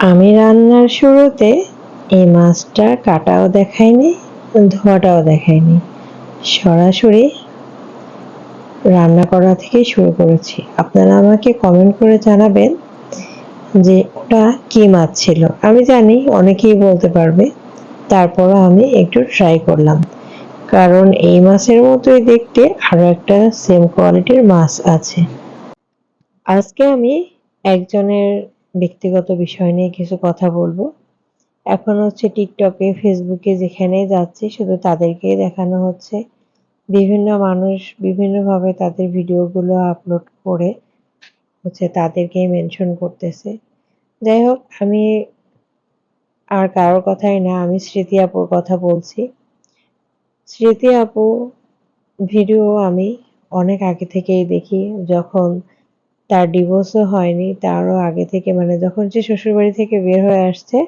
আমি রান্নার শুরুতে এই মাছটা কাটাও দেখাইনি, ধোয়াটাও দেখাইনি। সরাসরি রান্না করা থেকে শুরু করেছি। আপনারা আমাকে কমেন্ট করে জানাবেন যে ওটা কি মাছ ছিল। আমি জানি অনেকেই বলতে পারবে, তারপরও আমি একটু ট্রাই করলাম। কারণ এই মাছের মতোই দেখতে আরও একটা সেম কোয়ালিটির মাছ আছে। আজকে আমি একজনের ব্যক্তিগত বিষয় নিয়ে কিছু কথা বলব। এখন হচ্ছে টিকটকে ফেসবুকে যেখানে যাচ্ছে, শুধু তাদেরকেই দেখানো হচ্ছে। বিভিন্ন মানুষ বিভিন্নভাবে তাদের ভিডিওগুলো আপলোড করে হচ্ছে তাদেরকেই মেনশন করতেছে। যাই হোক, আমি আর কারোর কথাই না, আমি স্মৃতি আপুর কথা বলছি। স্মৃতি আপু ভিডিও আমি অনেক আগে থেকেই দেখি, যখন তার ডিভোর্সও হয়নি তারও আগে থেকে মানে যখন সে শ্বশুরবাড়ি থেকে বের হয়ে আসছে,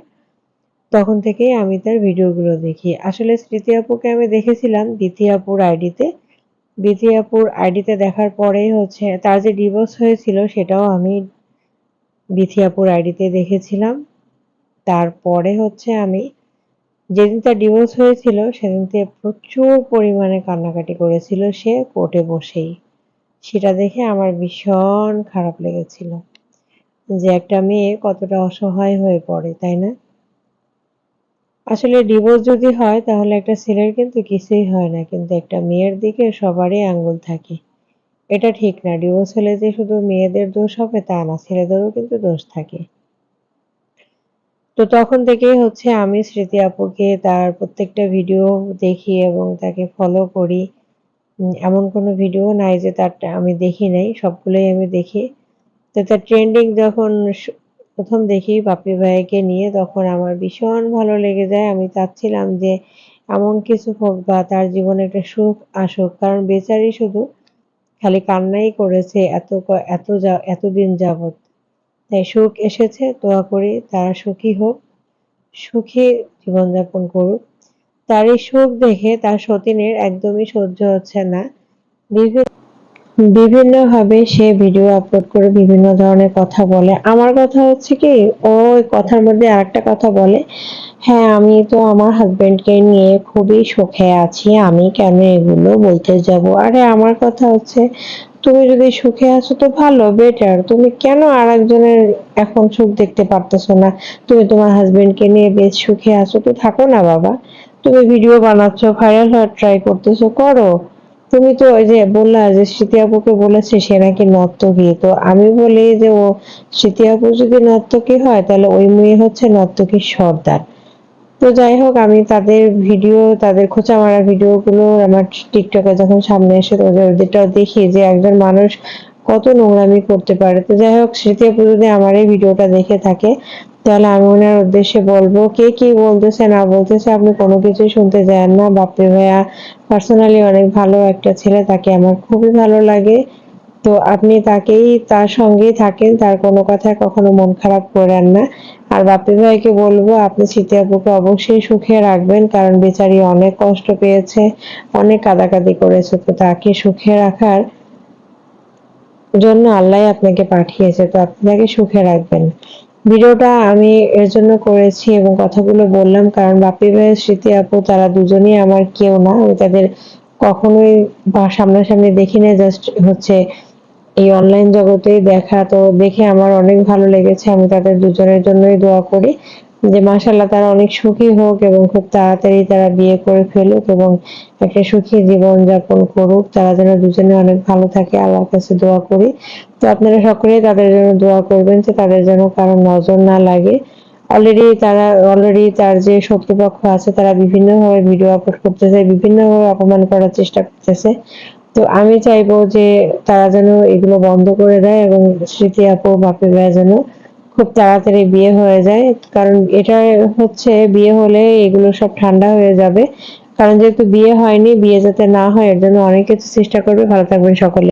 তখন থেকেই আমি তার ভিডিওগুলো দেখি। আসলে স্মৃতি আপুকে আমি দেখেছিলাম বিথি আপুর আইডিতে বিথি আপুর আইডিতে দেখার পরেই হচ্ছে তার যে ডিভোর্স হয়েছিল সেটাও আমি বিথি আপুর আইডিতে দেখেছিলাম। তারপরে হচ্ছে আমি যেদিন তার ডিভোর্স হয়েছিল, সেদিন থেকে প্রচুর পরিমাণে কান্নাকাটি করেছিল সে কোর্টে বসেই। সেটা দেখে আমার ভীষণ খারাপ লেগেছিল যে একটা মেয়ে কতটা অসহায় হয়ে পড়ে, তাই না? আসলে ডিভোর্স যদি হয়, তাহলে একটা ছেলের কিন্তু কিছুই হয় না, কিন্তু একটা মেয়ের দিকে সবারই আঙ্গুল থাকে। এটা ঠিক না ডিভোর্স হলে যে শুধু মেয়েদের দোষ হবে তা না, ছেলেদেরও কিন্তু দোষ থাকে। তো তখন থেকেই হচ্ছে আমি স্মৃতি আপুকে তার প্রত্যেকটা ভিডিও দেখি এবং তাকে ফলো করি। এমন কোনো ভিডিও নাই যে তারটা আমি দেখি নাই, সবগুলোই আমি দেখি। তো তার ট্রেন্ডিং যখন প্রথম দেখি বাপি ভাইকে নিয়ে, তখন আমার ভীষণ ভালো লেগে যায়। আমি চাচ্ছিলাম যে এমন কিছু হোক বা তার জীবনে একটা সুখ আসুক, কারণ বেচারি শুধু খালি কান্নাই করেছে এত এত এতদিন যাবৎ। তাই সুখ এসেছে, দোয়া করি, তারা সুখী হোক, সুখী জীবনযাপন করুক। তার এই সুখ দেখে তার সতীনের একদমই সহ্য হচ্ছে না। বিভিন্ন বিভিন্নভাবে সে ভিডিও আপলোড করে বিভিন্ন ধরনের কথা বলে। আমার কথা হচ্ছে কি, ও কথার মধ্যে আরেকটা কথা বলে হ্যাঁ আমি তো আমার হাজবেন্ডকে নিয়ে খুবই সুখে আছি, আমি কেন এগুলো বলতে যাব? আরে, আমার কথা হচ্ছে, তুমি যদি সুখে আছো তো ভালো বেটার তুমি কেন আর একজনের এখন সুখ দেখতে পারতেছো না? তুমি তোমার হাজবেন্ডকে নিয়ে বেশ সুখে আছো, তো থাকো না বাবা। তুমি ভিডিও বানাচ্ছ ভাইরাল হওয়ার ট্রাই করতেছো, করো। তুমি তো ওই যে বললা যে স্মৃতি আপুকে বলেছে সে নাকি নর্তকী। তো আমি বলি যে ও স্মৃতি আপু যদি নর্তকী হয়, তাহলে ওই মেয়ে হচ্ছে নর্তকীর সর্দার। তো যাই হোক, আমি তাদের ভিডিও তাদের খোঁচা মারা ভিডিওগুলো আমার টিকটকে যখন সামনে এসে ওদেরটাও দেখি যে একজন মানুষ কত নোংরামি করতে পারে। তো যাই হোক, স্মৃতি আপু যদি আমার এই ভিডিওটা দেখে থাকে, তাহলে আমি ওনার উদ্দেশ্যে বলব, কে কি বলতেছে, না বলতেছে, আপনি কোনো কিছুই শুনতে যান না। বাপরে ভাইয়া পার্সোনালি অনেক ভালো একটা ছেলে, তাকে আমার খুবই ভালো লাগে। তো আপনি তাকেই, তার সঙ্গেই থাকেন, তার কোনো কথায় কখনো মন খারাপ করেন না। আর বাপি ভাইকে বলব, আপনি স্মৃতি অবশ্যই সুখে রাখবেন, কারণ বেচারি অনেক কষ্ট পেয়েছে, অনেক কাদাকাদি করেছে, তো তাকে সুখে রাখার জন্য আল্লাহ আপনাকে পাঠিয়েছে, তো আপনি তাকে সুখে রাখবেন। ভিডিওটা আমি এর জন্য করেছি এবং কথাগুলো বললাম, কারণ বাপি ভাইয়ের স্মৃতি আপু, তারা দুজনেই আমার কেউ না, আমি তাদের কখনোই বা সামনাসামনি দেখি না জাস্ট হচ্ছে এই অনলাইন জগতেই দেখা। তো দেখে আমার অনেক ভালো লেগেছে, আমি তাদের দুজনের জন্যই দোয়া করি। যে মাসাল্লাহ তারা অনেক সুখী হোক এবং খুব তাড়াতাড়ি তারা বিয়ে করে ফেলুক এবং একটা সুখী জীবন যাপন করুক, তারা যেন দুজনে অনেক ভালো থাকে, আল্লাহর কাছে দোয়া করি। তো আপনারা সকলেই তাদের জন্য দোয়া করবেন যে তাদের যেন কারও নজর না লাগে। অলরেডি তারা অলরেডি তার যে শত্রুপক্ষ আছে, তারা বিভিন্নভাবে ভিডিও আপলোড করতেছে, বিভিন্নভাবে অপমান করার চেষ্টা করতেছে। তো আমি চাইব যে তারা যেন এগুলো বন্ধ করে দেয় এবং স্মৃতি আপু, বাপি ভাই যেন খুব তাড়াতাড়ি বিয়ে হয়ে যায়। কারণ এটা হচ্ছে বিয়ে হলে এগুলো সব ঠান্ডা হয়ে যাবে। কারণ যেহেতু বিয়ে হয়নি, বিয়ে যাতে না হয়, এর জন্য অনেকে চেষ্টা করবে। ভালো থাকবেন সকলে।